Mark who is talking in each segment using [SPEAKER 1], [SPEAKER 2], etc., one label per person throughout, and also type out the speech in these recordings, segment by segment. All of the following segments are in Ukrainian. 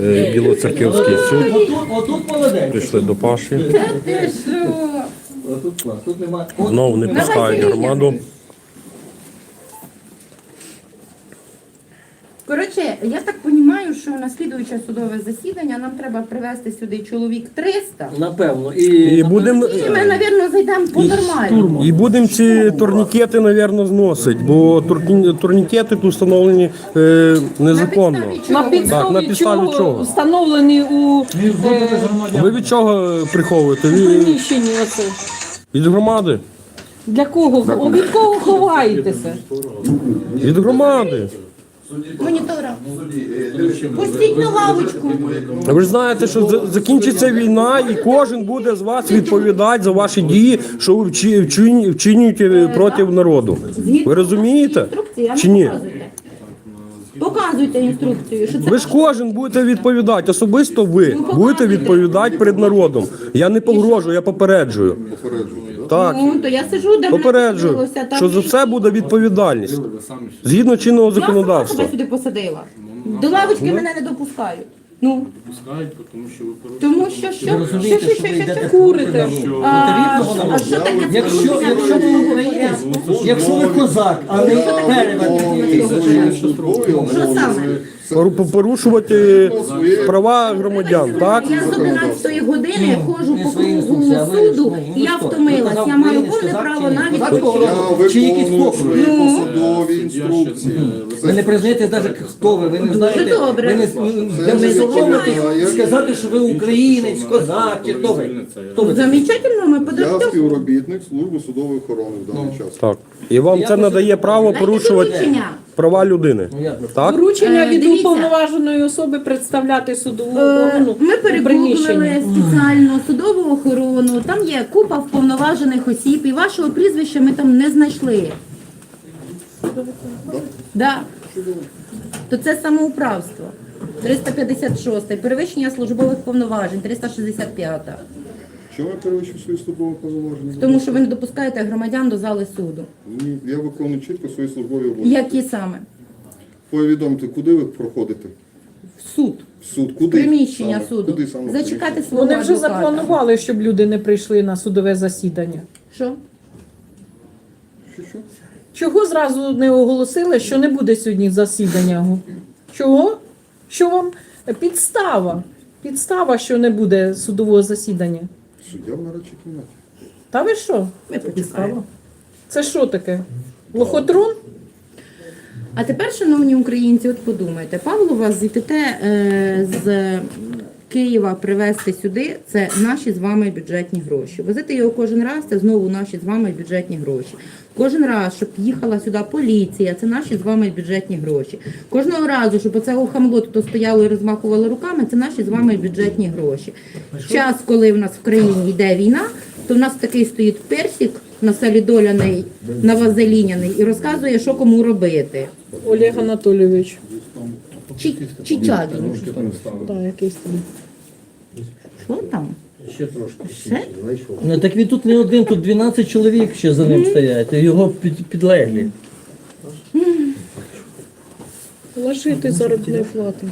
[SPEAKER 1] Е, Білоцерківський суд.
[SPEAKER 2] Отут, молодець.
[SPEAKER 1] Прийшли до Паші.
[SPEAKER 2] Отут клас. Тут немає. От,
[SPEAKER 1] Знову не пускають громаду.
[SPEAKER 3] Коротше, я так розумію, що на слідуюче судове засідання нам треба привезти сюди чоловік 300.
[SPEAKER 2] Напевно. І,
[SPEAKER 1] І будемо
[SPEAKER 3] І ми, мабуть, зайдемо по нормальному.
[SPEAKER 1] і будемо ці турнікети, мабуть, зносити, бо турні- турнікети тут встановлені е, незаконно.
[SPEAKER 3] На підставі чого?
[SPEAKER 4] На підставі,
[SPEAKER 1] Так, на підставі
[SPEAKER 4] чого,
[SPEAKER 1] чого?
[SPEAKER 4] встановлені у е,
[SPEAKER 1] Ви від чого приховуєте? Від,
[SPEAKER 4] приміщенні оце.
[SPEAKER 1] від громади?
[SPEAKER 4] Для кого? Від кого ховаєтеся?
[SPEAKER 1] Від громади.
[SPEAKER 3] Монітора. Пустіть на лавочку.
[SPEAKER 1] Ви ж знаєте, що за- закінчиться війна, і кожен буде з вас відповідати за ваші дії, що ви вчи- вчинь- вчинюєте проти народу. Ви розумієте?
[SPEAKER 3] Інструкції, а
[SPEAKER 1] Чи
[SPEAKER 3] ну
[SPEAKER 1] ні?
[SPEAKER 3] показуйте. Показуйте інструкцію, що це
[SPEAKER 1] Ви ж кожен будете відповідати, особисто ви будете відповідати перед народом. Я не погрожую, я попереджую. Так,
[SPEAKER 3] Ну, то я сижу, де
[SPEAKER 1] попереджую,
[SPEAKER 3] мене посадилося, там
[SPEAKER 1] що за все буде відповідальність. Згідно чинного
[SPEAKER 3] Я сама
[SPEAKER 1] законодавства.
[SPEAKER 3] себе сюди посадила. До лавочки мене не допускають. Ну,
[SPEAKER 5] Пускають, тому що ви порушуєте.
[SPEAKER 3] тому що що, що,
[SPEAKER 2] розумієте,
[SPEAKER 3] що,
[SPEAKER 2] що
[SPEAKER 3] що,
[SPEAKER 2] ви
[SPEAKER 3] що,
[SPEAKER 2] йдете
[SPEAKER 3] що,
[SPEAKER 4] Курите.
[SPEAKER 3] А, а що таке
[SPEAKER 2] Якщо, якщо ви українець, якщо ви козак, а не перевертень.
[SPEAKER 3] Що саме?
[SPEAKER 1] Пору- Порушувати права громадян, так?
[SPEAKER 3] Я з 11 години ходжу по
[SPEAKER 2] ви-
[SPEAKER 3] суду,
[SPEAKER 2] ну,
[SPEAKER 3] і я втомилась. Я маю повне право навіть відпочити.
[SPEAKER 2] Чи якісь
[SPEAKER 3] Ну.
[SPEAKER 6] посадові інструкції.
[SPEAKER 2] Ви не признаєте навіть хто ви, ви не знаєте.
[SPEAKER 3] добре.
[SPEAKER 2] Ви не, ви не сказати, що ви українець, козак, чи хто ви? Хто ви?
[SPEAKER 3] Замечательно, ми
[SPEAKER 6] Я співробітник служби судової охорони в даний час.
[SPEAKER 1] Так. І вам це надає право порушувати. Права людини.
[SPEAKER 2] Ну.
[SPEAKER 1] Так?
[SPEAKER 4] Доручення
[SPEAKER 3] Е,
[SPEAKER 4] від
[SPEAKER 3] дивіться.
[SPEAKER 4] уповноваженої особи представляти судову
[SPEAKER 3] Е,
[SPEAKER 4] охорону
[SPEAKER 3] Ми
[SPEAKER 4] у приміщенні.
[SPEAKER 3] перегуглили спеціально судову охорону. Там є купа вповноважених осіб, і вашого прізвища ми там не знайшли. Да. То це самоуправство. 356, перевищення службових повноважень, 365.
[SPEAKER 6] Чому я перевищив свої службові повноваження?
[SPEAKER 3] Тому що ви не допускаєте громадян до зали суду.
[SPEAKER 6] Ні, я виконую чітко свої службові обов'язки.
[SPEAKER 3] Які саме?
[SPEAKER 6] Повідомте, куди ви проходите?
[SPEAKER 3] В суд.
[SPEAKER 6] В суд, куди?
[SPEAKER 3] Приміщення
[SPEAKER 6] саме?
[SPEAKER 3] суду.
[SPEAKER 6] Куди саме?
[SPEAKER 3] Зачекати свого
[SPEAKER 4] Вони вже
[SPEAKER 3] адвоката.
[SPEAKER 4] запланували, щоб люди не прийшли на судове засідання.
[SPEAKER 3] Що?
[SPEAKER 6] Що, що?
[SPEAKER 4] Чого зразу не оголосили, що не буде сьогодні засідання? Чого? Що вам підстава? Підстава, що не буде судового засідання.
[SPEAKER 6] Суддя в нарадчій кімнаті.
[SPEAKER 4] Та ви що?
[SPEAKER 3] Ви почекаємо.
[SPEAKER 4] Це що таке? Лохотрон?
[SPEAKER 3] А тепер, шановні українці, от подумайте, Павло вас з е, з Києва привезти сюди це наші з вами бюджетні гроші. Возити його кожен раз це знову наші з вами бюджетні гроші. Кожен раз, щоб їхала сюди поліція, це наші з вами бюджетні гроші. Кожного разу, щоб оце хамло тут стояло і розмахувало руками, це наші з вами бюджетні гроші. Час, коли в нас в країні йде війна, то в нас такий стоїть персик на селі доляний, на вазеліняний і розказує, що кому робити.
[SPEAKER 4] Олег Анатолійович.
[SPEAKER 3] Чи, чи Чагін?
[SPEAKER 4] Так, якийсь там.
[SPEAKER 3] Що там?
[SPEAKER 5] Ще трошки.
[SPEAKER 3] Ще?
[SPEAKER 2] Ну так він тут не один, тут 12 чоловік ще за ним стоять, його під, підлеглі.
[SPEAKER 4] Лишити заробітної плати.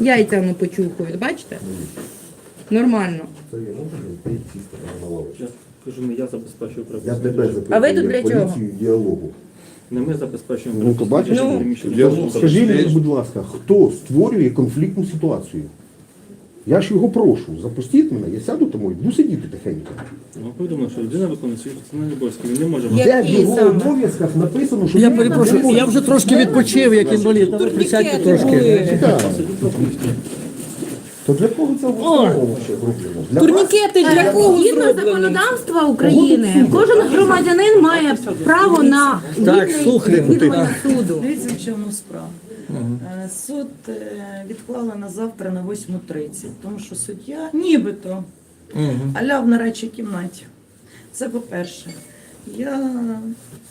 [SPEAKER 3] Яйця воно почухають, бачите? Нормально.
[SPEAKER 5] Я кажу, я забезпечую
[SPEAKER 7] Я тебе
[SPEAKER 3] А ви тут для чого?
[SPEAKER 7] діалогу.
[SPEAKER 5] Не ми забезпечуємо
[SPEAKER 7] Ну, то бачиш, ну,
[SPEAKER 5] приміщення.
[SPEAKER 7] я, скажи мені, будь ласка, хто створює конфліктну ситуацію? Я ж його прошу, запустіть мене, я сяду тому і буду сидіти тихенько.
[SPEAKER 5] Ну, повідомлено, що людина виконує свої функціональні обов'язки. Він не може
[SPEAKER 3] Я-
[SPEAKER 7] Де в
[SPEAKER 3] Який
[SPEAKER 7] його
[SPEAKER 3] саме?
[SPEAKER 7] обов'язках написано, що
[SPEAKER 2] Я
[SPEAKER 7] він
[SPEAKER 2] перепрошую, я вже трошки відпочив, як інвалід, присядьте трошки.
[SPEAKER 7] Так. То для кого ще зроблено? Для?
[SPEAKER 4] Турнікети для кого
[SPEAKER 3] Згідно
[SPEAKER 4] зроблені?
[SPEAKER 3] законодавства України, кожен громадянин має право на
[SPEAKER 2] Так,
[SPEAKER 3] відвідування суду.
[SPEAKER 8] Дивіться, в чому справа. Е, Суд е, відклали на завтра на 8.30, тому що суддя нібито аля в нарадчій кімнаті. Це по-перше. Я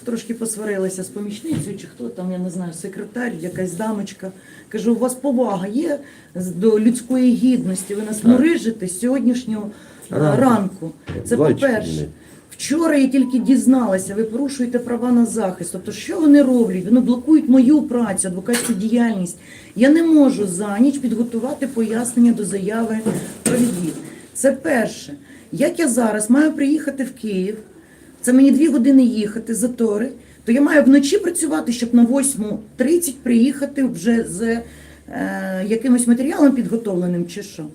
[SPEAKER 8] трошки посварилася з помічницею, чи хто там, я не знаю, секретар, якась дамочка. Кажу, у вас повага є до людської гідності. Ви нас мурижите з сьогоднішнього е,
[SPEAKER 2] Ранку.
[SPEAKER 8] ранку. Це по-перше. Вчора я тільки дізналася, ви порушуєте права на захист. Тобто, що вони роблять? Вони блокують мою працю, адвокатську діяльність. Я не можу за ніч підготувати пояснення до заяви про відвід. Це перше. Як я зараз маю приїхати в Київ, це мені дві години їхати, затори, то я маю вночі працювати, щоб на 8.30 приїхати вже з е, якимось матеріалом підготовленим чи що.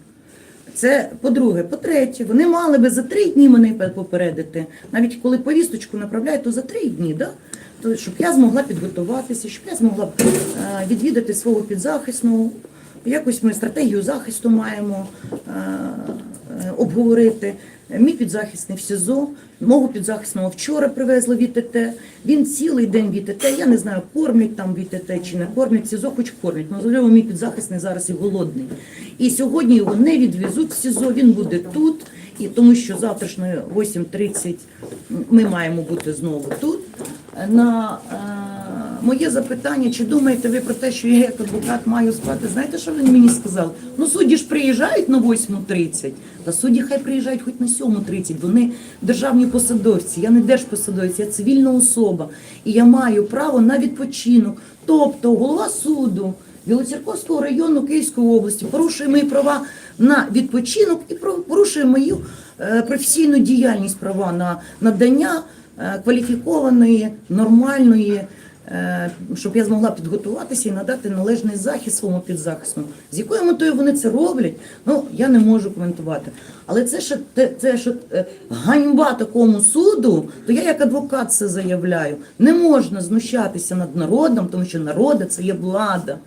[SPEAKER 8] Це по-друге. По-третє, вони мали би за три дні мене попередити. Навіть коли повісточку направляють, то за три дні, да? то, щоб я змогла підготуватися, щоб я змогла е, відвідати свого підзахисного. Якось ми стратегію захисту маємо е, е, обговорити. Мій підзахисний в СІЗО, мого підзахисного вчора привезли в ІТТ. Він цілий день в ІТТ. Я не знаю, кормлять там в ІТТ чи не кормлять. СІЗО хоч кормлять. Можливо, мій підзахисний зараз і голодний. І сьогодні його не відвезуть в СІЗО, він буде тут. І тому що завтрашньої 8.30 ми маємо бути знову тут. На е, моє запитання, чи думаєте ви про те, що я як адвокат маю спати? Знаєте, що він мені сказав? Ну судді ж приїжджають на 8.30, та судді хай приїжджають хоч на 7.30. Вони державні посадовці, я не держпосадовець, я цивільна особа. І я маю право на відпочинок. Тобто голова суду Білоцерковського району Київської області порушує мої права на відпочинок і порушує мою е, професійну діяльність, права на надання е, кваліфікованої, нормальної, щоб я змогла підготуватися і надати належний захист своєму підзахисному. З якою метою вони це роблять, ну я не можу коментувати. Але це ще це ще е, ганьба такому суду, то я як адвокат це заявляю. Не можна знущатися над народом, тому що народа це є влада.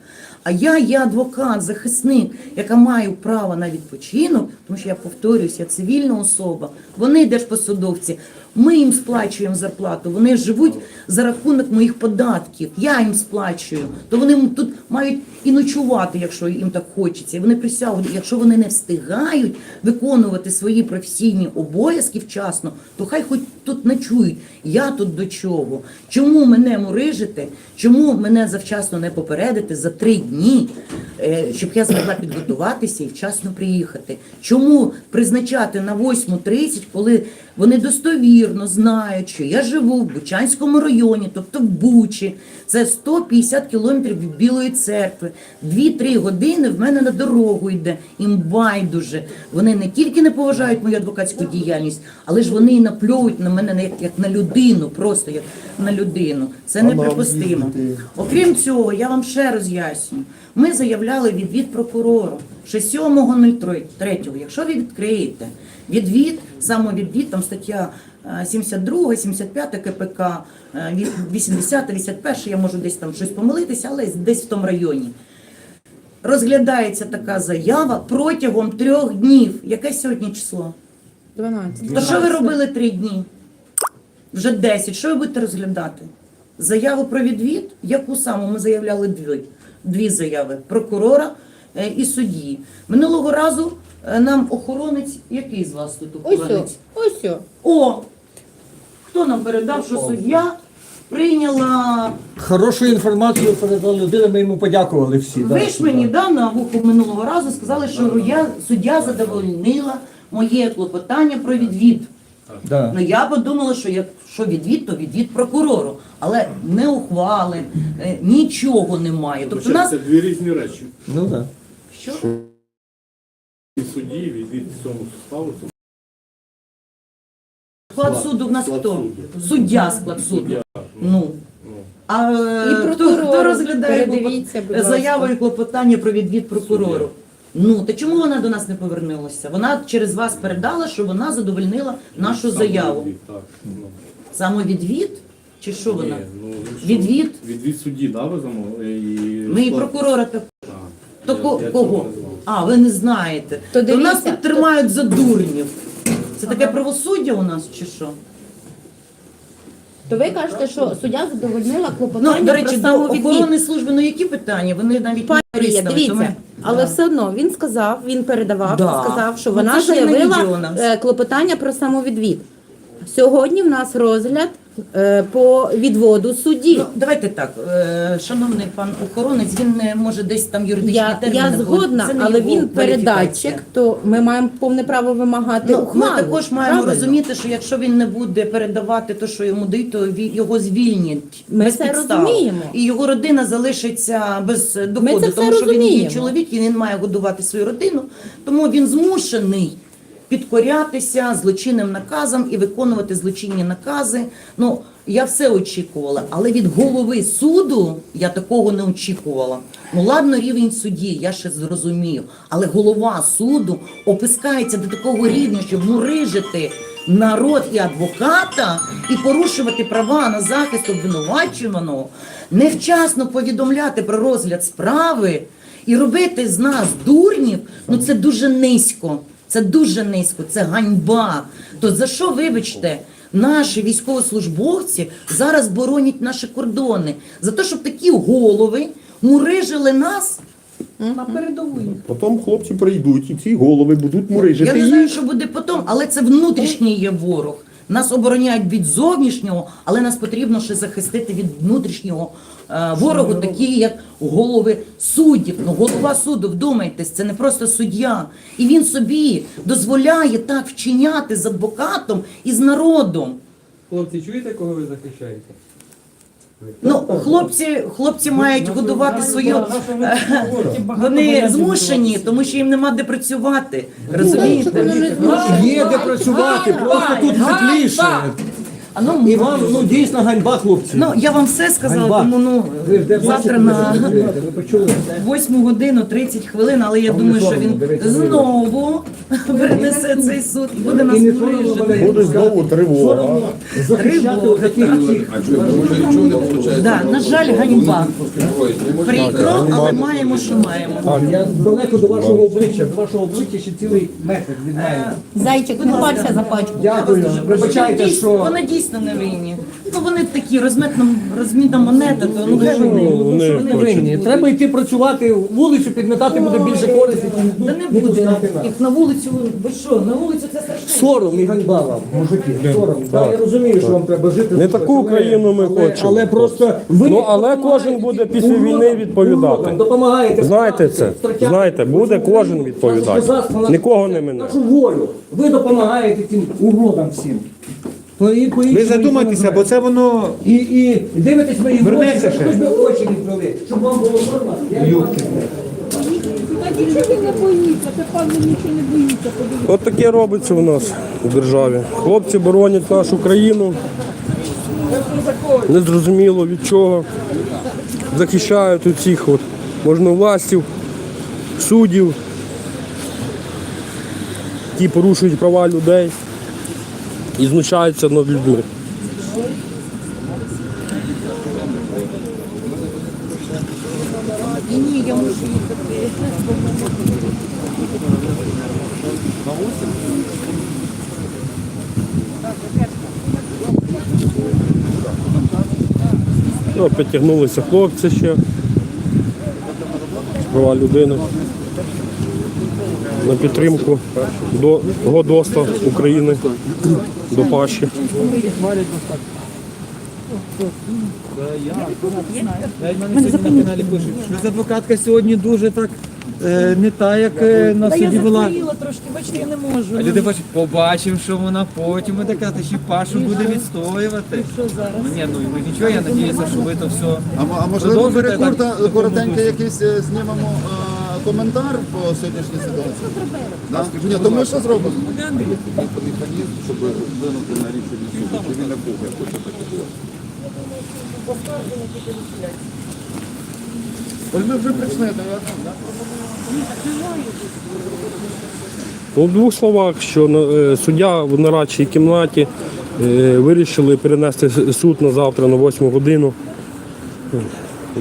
[SPEAKER 8] А я є адвокат, захисник, яка маю право на відпочинок, тому що я повторююсь, я цивільна особа. Вони держпосадовці. Ми їм сплачуємо зарплату. Вони живуть за рахунок моїх податків. Я їм сплачую. То вони тут мають і ночувати, якщо їм так хочеться. Вони присягу, якщо вони не встигають виконувати свої професійні обов'язки вчасно, то хай хоч тут ночують. Я тут до чого? Чому мене мурижити? Чому мене завчасно не попередити за три дні, е, щоб я змогла підготуватися і вчасно приїхати? Чому призначати на 8.30, коли вони достовірно знають, що я живу в Бучанському районі, тобто в Бучі, це 150 кілометрів від Білої церкви. 2-3 години в мене на дорогу йде. Їм байдуже. Вони не тільки не поважають мою адвокатську діяльність, але ж вони і напльовують на мене як, як на людину, просто як на людину. Це неприпустимо. Окрім цього, я вам ще роз'ясню. Ми заявляли відвід прокурору ще 7.03. Якщо ви відкриєте відвід, самовідвід, там стаття е, 72, 75 КПК, е, 80, 81, я можу десь там щось помилитися, але десь в тому районі. Розглядається така заява протягом трьох днів. Яке сьогодні число?
[SPEAKER 3] 12.
[SPEAKER 8] То що ви робили три дні? Вже 10. Що ви будете розглядати? Заяву про відвід, яку саму ми заявляли дві, дві заяви прокурора і судді. Минулого разу е, нам охоронець, який з вас тут охоронець?
[SPEAKER 3] ось о.
[SPEAKER 8] О! Хто нам передав, що суддя прийняла.
[SPEAKER 2] Хорошу інформацію передала людина, ми йому подякували всі.
[SPEAKER 8] Ви ж мені да, на вухо минулого разу сказали, що я, суддя задовольнила моє клопотання про відвід.
[SPEAKER 2] Да.
[SPEAKER 8] Ну я подумала, що якщо відвід, то відвід прокурору. Але не ухвали, е, нічого немає. Тобто у нас
[SPEAKER 5] Це дві різні речі.
[SPEAKER 2] Ну так.
[SPEAKER 8] Що?
[SPEAKER 5] І судді, від, цьому справу.
[SPEAKER 8] Склад суду в нас
[SPEAKER 5] Склад
[SPEAKER 8] хто?
[SPEAKER 5] суду.
[SPEAKER 8] Суддя склад суду. Ну. А
[SPEAKER 3] І
[SPEAKER 8] е, хто,
[SPEAKER 3] прокурор.
[SPEAKER 8] хто розглядає
[SPEAKER 3] Передивіться, будь
[SPEAKER 8] клопот- заяву і клопотання про відвід прокурору? Ну, то чому вона до нас не повернулася? Вона через вас передала, що вона задовольнила нашу заяву.
[SPEAKER 5] Відвід, Так, ну.
[SPEAKER 8] Самовідвід? Чи що вона?
[SPEAKER 5] Ні, ну, що?
[SPEAKER 8] Відвід?
[SPEAKER 5] Відвід судді, да, ви замовили? І...
[SPEAKER 8] Ми і
[SPEAKER 5] склад-
[SPEAKER 8] прокурора так. То ко- кого? А, ви не знаєте.
[SPEAKER 3] То
[SPEAKER 8] То, нас
[SPEAKER 3] дивіться,
[SPEAKER 8] тут тримають за дурнів. Це таке правосуддя у нас чи що?
[SPEAKER 3] То ви кажете, що суддя задовольнила клопотання Ну,
[SPEAKER 8] до речі,
[SPEAKER 3] про
[SPEAKER 8] до
[SPEAKER 3] самовідвід.
[SPEAKER 8] охорони служби, ну які питання? Вони навіть
[SPEAKER 3] Пані
[SPEAKER 8] не
[SPEAKER 3] Марія,
[SPEAKER 8] то
[SPEAKER 3] дивіться,
[SPEAKER 8] ми-
[SPEAKER 3] але все одно він сказав, він передавав,
[SPEAKER 8] Да.
[SPEAKER 3] сказав, що
[SPEAKER 8] Ну,
[SPEAKER 3] вона
[SPEAKER 8] це ж не
[SPEAKER 3] заявила е, клопотання про самовідвід. Сьогодні в нас розгляд по відводу судді.
[SPEAKER 8] Ну, давайте так, е, шановний пан охоронець, він не може десь там юридичні
[SPEAKER 3] Я,
[SPEAKER 8] терміни.
[SPEAKER 3] я згодна,
[SPEAKER 8] це не
[SPEAKER 3] але
[SPEAKER 8] його
[SPEAKER 3] він
[SPEAKER 8] кваліфікація.
[SPEAKER 3] передатчик, то ми маємо повне право вимагати
[SPEAKER 8] Ну,
[SPEAKER 3] ухвалу.
[SPEAKER 8] ми також маємо
[SPEAKER 3] правильно?
[SPEAKER 8] розуміти, що якщо він не буде передавати те, що йому дають, то ві- його звільнять
[SPEAKER 3] Ми
[SPEAKER 8] без
[SPEAKER 3] це
[SPEAKER 8] підстав.
[SPEAKER 3] розуміємо.
[SPEAKER 8] І його родина залишиться без доходу,
[SPEAKER 3] це все
[SPEAKER 8] тому що він є
[SPEAKER 3] розуміємо.
[SPEAKER 8] чоловік і він має годувати свою родину. Тому він змушений підкорятися злочинним наказам і виконувати злочинні накази. Ну я все очікувала, але від голови суду я такого не очікувала. Ну ладно, рівень судді, я ще зрозумію. Але голова суду опускається до такого рівня, щоб мурижити народ і адвоката і порушувати права на захист обвинувачуваного, невчасно повідомляти про розгляд справи і робити з нас дурнів. Ну це дуже низько. Це дуже низько, це ганьба. То за що, вибачте, наші військовослужбовці зараз боронять наші кордони? За те, щоб такі голови мурижили нас?
[SPEAKER 4] На передовій.
[SPEAKER 7] Потім хлопці прийдуть і ці голови будуть
[SPEAKER 8] Я не знаю,
[SPEAKER 7] їх.
[SPEAKER 8] що буде потім, але це внутрішній є ворог. Нас обороняють від зовнішнього, але нас потрібно ще захистити від внутрішнього е, ворогу, такі як голови суддів. Ну, голова суду, вдумайтесь, це не просто суддя. І він собі дозволяє так вчиняти з адвокатом і з народом.
[SPEAKER 9] Хлопці, чуєте, кого ви захищаєте?
[SPEAKER 8] Ну, хлопці, хлопці мають годувати свою. Вони змушені, тому що їм нема де працювати. Розумієте?
[SPEAKER 2] Є де працювати, просто тут тепліше.
[SPEAKER 8] А ну,
[SPEAKER 2] І вам ну дійсно ганьба, хлопці.
[SPEAKER 8] Ну, я вам все сказала,
[SPEAKER 2] Ганьба.
[SPEAKER 8] тому ну
[SPEAKER 2] Ви ж де
[SPEAKER 8] завтра
[SPEAKER 2] бачите,
[SPEAKER 8] на
[SPEAKER 2] ви почули?
[SPEAKER 8] 8 годину 30 хвилин, але я думаю, що він знову перенесе цей суд і буде нас
[SPEAKER 2] І не соромно
[SPEAKER 7] Буде знову тривога.
[SPEAKER 2] Соромно захищати
[SPEAKER 8] Тривога.
[SPEAKER 2] всіх.
[SPEAKER 8] Да, на жаль, ганьба. Прикро, але маємо, що маємо.
[SPEAKER 2] Я далеко до вашого обличчя, до вашого обличчя ще цілий метр від мене.
[SPEAKER 3] Зайчик, не парся за пачку.
[SPEAKER 2] Дякую. Вибачайте, що
[SPEAKER 8] дійсно не винні. Ну вони такі розмітна, розмітна монета, то ну хай вони.
[SPEAKER 2] вони не винні. Треба йти працювати, вулицю підметати буде більше користі.
[SPEAKER 8] Та не буде. Їх на вулицю, ви що, на вулицю це страшно.
[SPEAKER 2] Сором і ганьба вам, мужики. Сором. Да, я розумію, що вам треба жити.
[SPEAKER 1] Не таку Україну ми
[SPEAKER 2] але,
[SPEAKER 1] хочемо.
[SPEAKER 2] Але просто ви
[SPEAKER 1] Ну, але кожен буде після війни відповідати.
[SPEAKER 2] Допомагаєте.
[SPEAKER 1] Знаєте це? Знаєте, буде кожен відповідати. Нікого не мине.
[SPEAKER 2] Нашу волю. Ви допомагаєте цим уродам всім.
[SPEAKER 9] Ви задумайтеся, бо це воно
[SPEAKER 2] І, і дивитесь мої
[SPEAKER 9] Вернеться
[SPEAKER 2] очі,
[SPEAKER 9] ще.
[SPEAKER 2] щоб ви очі відкрили, щоб вам було нормально. Я
[SPEAKER 1] От таке робиться у нас у державі. Хлопці боронять нашу країну. Незрозуміло від чого. Захищають усіх от можновластів, суддів, ті порушують права людей і знущаються над людьми.
[SPEAKER 8] Ні, я можу їхати.
[SPEAKER 1] Ну, підтягнулися хлопці ще. Права людини. На підтримку до Годоста України, до Паші.
[SPEAKER 9] пишуть. Щось адвокатка сьогодні дуже так е, не та, як е, на
[SPEAKER 8] Та я
[SPEAKER 9] суді була.
[SPEAKER 8] захворіла трошки, бачите, я не можу.
[SPEAKER 9] А люди бачать, побачимо, що вона потім буде казати, що Пашу буде відстоювати.
[SPEAKER 8] Що зараз?
[SPEAKER 9] Ну, Ні, ну і ми нічого, я надіюся, що ви то все.
[SPEAKER 6] А, можливо,
[SPEAKER 9] Продовжуйте
[SPEAKER 6] перекурта-
[SPEAKER 9] так,
[SPEAKER 6] коротенько якийсь е, знімемо е, коментар по сьогоднішній ситуації? Да? Ні, то ми що зробимо? Механізм, щоб вплинути на рішення суду. Чи він не був, я хочу таке зробити. Ось ми вже прийшли, то я там, да?
[SPEAKER 1] У двох словах, що е, суддя в нарадчій кімнаті е, вирішили перенести суд на завтра на 8 годину.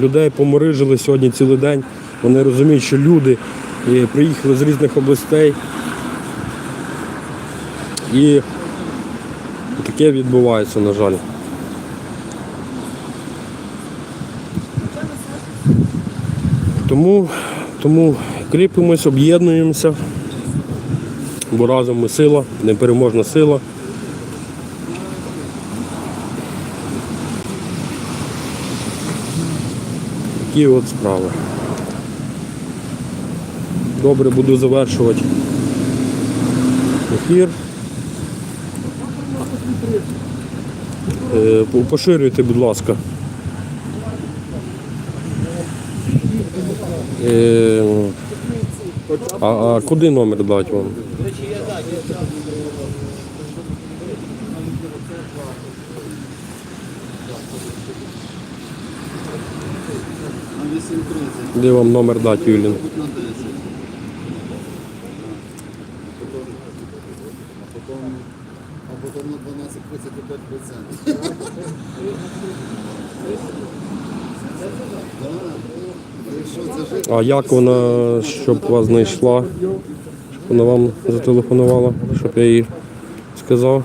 [SPEAKER 1] Людей поморижили сьогодні цілий день. Вони розуміють, що люди е, приїхали з різних областей. І таке відбувається, на жаль. Тому, тому кріпимось, об'єднуємося, бо разом ми сила, непереможна сила. Такі от справи. Добре, буду завершувати ефір. Е, Поширюйте, будь ласка. Е, А, а куди номер дати вам?
[SPEAKER 6] На 8.30,
[SPEAKER 1] Де вам номер дати, Юлін?
[SPEAKER 6] на 10. А потім, а потім на 12.35%.
[SPEAKER 1] А як вона, щоб вас знайшла? Щоб вона вам зателефонувала, щоб я їй сказав?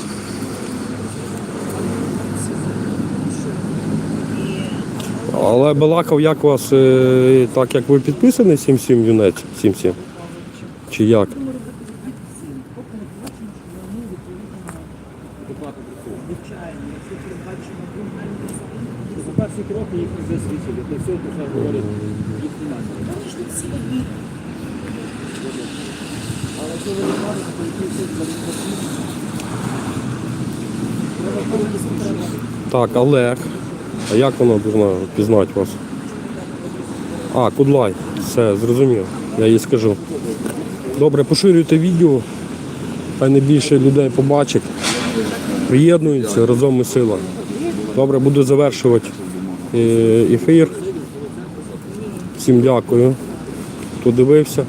[SPEAKER 1] Але балакав, як у вас, е, так як ви підписані 77 юнець, 77? Чи як?
[SPEAKER 5] За перші кроки їх не засвідчили. Для всього вже говорять, їх немає. Але якщо ви не можете, то який суд за
[SPEAKER 1] Так, Олег. А як вона повинна пізнати вас? А, Кудлай. Все, зрозумів. Я їй скажу. Добре, поширюйте відео. Хай не більше людей побачить. Приєднуються, разом ми сила. Добре, буду завершувати е, ефір. Всім дякую, хто дивився.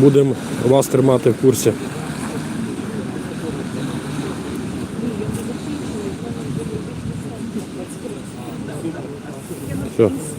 [SPEAKER 1] Будемо вас тримати в курсі. Все.